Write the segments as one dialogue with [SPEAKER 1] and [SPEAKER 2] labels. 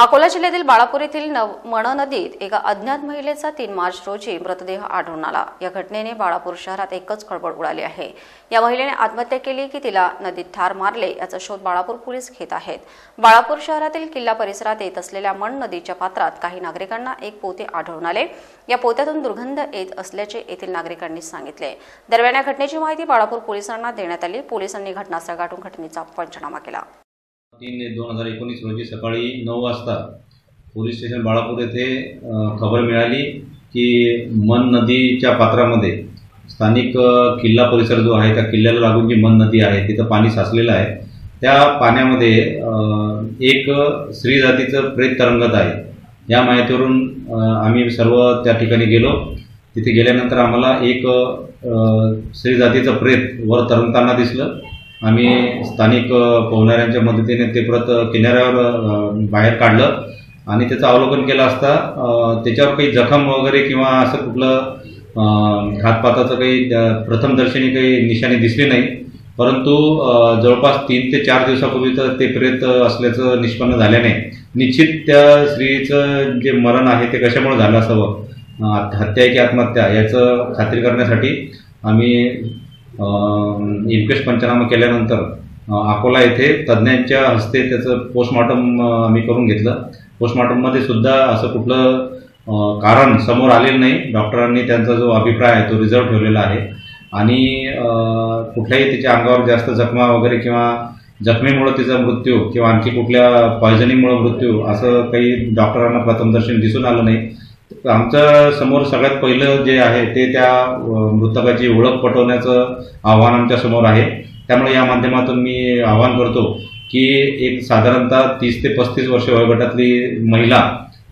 [SPEAKER 1] अकोला जिल्ह्यातील बाळापूर येथील मण नदीत एका अज्ञात महिलेचा तीन मार्च रोजी मृतदेह आढळून आला. या घटनेने बाळापूर शहरात एकच खळबळ उडाली आहे. या महिलेने आत्महत्या केली की तिला नदीत ठार मारले याचा शोध बाळापूर पोलीस घेत आहेत. बाळापूर शहरातील किल्ला परिसरात येत असलेल्या मण नदीच्या पात्रात काही नागरिकांना एक पोते आढळून आले. या पोत्यातून दुर्गंध येत असल्याचे येथील नागरिकांनी सांगितले. दरम्यान या घटनेची माहिती बाळापूर पोलिसांना देण्यात आली. पोलिसांनी घटनास्थळ गाठून घटनेचा पंचनामा केला.
[SPEAKER 2] तीन दोन हजार एकोणीस रोजी सकाळी नऊ वाजता पोलीस स्टेशन बाळापूर येथे खबर मिळाली की मन नदीच्या पात्रामध्ये स्थानिक किल्ला परिसर जो आहे त्या किल्ल्याला लागून जी मन नदी आहे तिथं पाणी साचलेलं आहे. त्या पाण्यामध्ये एक स्त्री जातीचं प्रेत तरंगत आहे. या माहितीवरून आम्ही सर्व त्या ठिकाणी गेलो. तिथे गेल्यानंतर आम्हाला एक स्त्री जातीचं प्रेत वर तरंगताना दिसलं. आम्ही स्थानिक पोहणाऱ्यांच्या मदतीने ते परत किनाऱ्यावर बाहेर काढलं आणि त्याचं अवलोकन केलं असता त्याच्यावर काही जखम वगैरे किंवा असं कुठलं घातपाताचं काही प्रथमदर्शनी काही निशाणी दिसली नाही. परंतु जवळपास तीन ते चार दिवसापूर्वी तर ते प्रेत असल्याचं निष्पन्न झाल्याने निश्चित त्या स्त्रीचं जे मरण आहे ते कशामुळे झालं असावं? हत्या की आत्महत्या याचं खात्री करण्यासाठी आम्ही इन्क्वेस्ट पंचनामा केल्यानंतर अकोला येथे तज्ज्ञांच्या हस्ते त्याचं पोस्टमॉर्टम आम्ही करून घेतलं. पोस्टमॉर्टममध्ये सुद्धा असं कुठलं कारण समोर आलेलं नाही. डॉक्टरांनी त्यांचा जो अभिप्राय आहे तो रिझर्व ठेवलेला आहे. आणि कुठल्याही तिच्या अंगावर जास्त जखमा वगैरे किंवा जखमीमुळे तिचा मृत्यू किंवा आणखी कुठल्या पॉयझनिंगमुळे मृत्यू असं काही डॉक्टरांना प्रथमदर्शन दिसून आलं नाही. आमच्यासमोर सगळ्यात पहिलं जे आहे ते त्या मृतकाची ओळख पटवण्याचं आव्हान आमच्यासमोर आहे. त्यामुळे या माध्यमातून मी आवाहन करतो की एक साधारणतः तीस ते पस्तीस वर्ष वयोगटातली महिला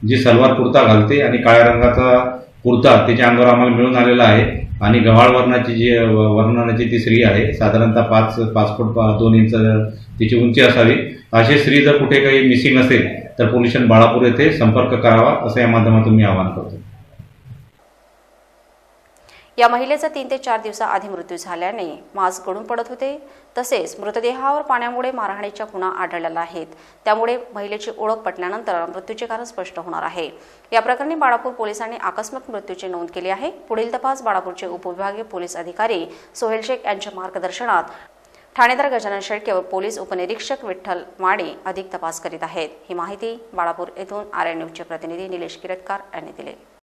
[SPEAKER 2] जी सलवार कुर्ता घालते आणि काळ्या रंगाचा कुर्ता तिच्या अंगावर आम्हाला मिळून आलेला आहे आणि गव्हाळ वर्णाची जी वर्णनाची ती स्त्री आहे साधारणतः पाच पाच फूट दोन इंच तिची उंची असावी. अशी स्त्री जर कुठे काही मिसिंग असेल तर पोल्युशन बाळापूर येथे संपर्क करावा असं या माध्यमातून मी आवाहन करतो.
[SPEAKER 1] या महिलेचा तीन ते चार दिवसाआधी मृत्यू झाल्याने मांस गळून पडत होते. तसेच मृतदेहावर पाण्यामुळे मारहाणीच्या खुणा आढळलेला आहेत. त्यामुळे महिलेची ओळख पटल्यानंतर मृत्यूचे कारण स्पष्ट होणार आहे. या प्रकरणी बाळापूर पोलिसांनी आकस्मिक मृत्यूची नोंद केली आहे. पुढील तपास बाळापूरचे उपविभागीय पोलीस अधिकारी सोहेल शेख यांच्या मार्गदर्शनात ठाणेदार गजानन शेळके व पोलीस उपनिरीक्षक विठ्ठल माडे अधिक तपास करीत आहेत. ही माहिती बाळापूर येथून आर एन न्यूजचे प्रतिनिधी निलेश किरटकार यांनी दिली.